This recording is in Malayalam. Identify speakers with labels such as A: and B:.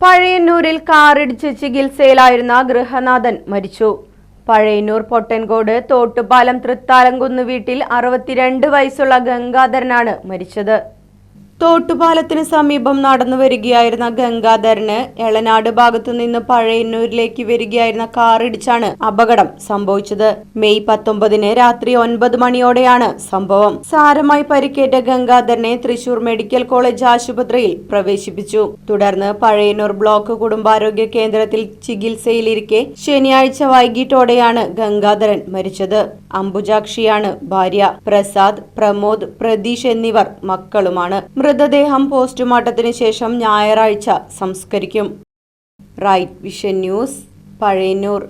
A: പഴയന്നൂരിൽ കാറിടിച്ച് ചികിത്സയിലായിരുന്ന ഗൃഹനാഥൻ മരിച്ചു. പഴയന്നൂർ പൊട്ടൻകോട് തോട്ടുപാലം തൃത്താലംകുന്ന് വീട്ടിൽ അറുപത്തിരണ്ട് വയസ്സുള്ള ഗംഗാധരനാണ് മരിച്ചത്. തോട്ടുപാലത്തിന് സമീപം നടന്നു വരികയായിരുന്ന ഗംഗാധരന് എളനാട് ഭാഗത്തു നിന്ന് പഴയന്നൂരിലേക്ക് വരികയായിരുന്ന കാറിടിച്ചാണ് അപകടം സംഭവിച്ചത്. മെയ് പത്തൊമ്പതിന് രാത്രി ഒൻപത് മണിയോടെയാണ് സംഭവം. സാരമായി പരിക്കേറ്റ ഗംഗാധരനെ തൃശൂർ മെഡിക്കൽ കോളേജ് ആശുപത്രിയിൽ പ്രവേശിപ്പിച്ചു. തുടർന്ന് പഴയന്നൂർ ബ്ലോക്ക് കുടുംബാരോഗ്യ കേന്ദ്രത്തിൽ ചികിത്സയിലിരിക്കെ ശനിയാഴ്ച വൈകിട്ടോടെയാണ് ഗംഗാധരൻ മരിച്ചത്. അംബുജാക്ഷിയാണ് ഭാര്യ. പ്രസാദ് പ്രമോദ് പ്രതീഷ് എന്നിവർ മക്കളുമാണ്. മൃതദേഹം പോസ്റ്റ്മോർട്ടത്തിന് ശേഷം ഞായറാഴ്ച സംസ്കരിക്കും. Right Vision News Pazhayannur.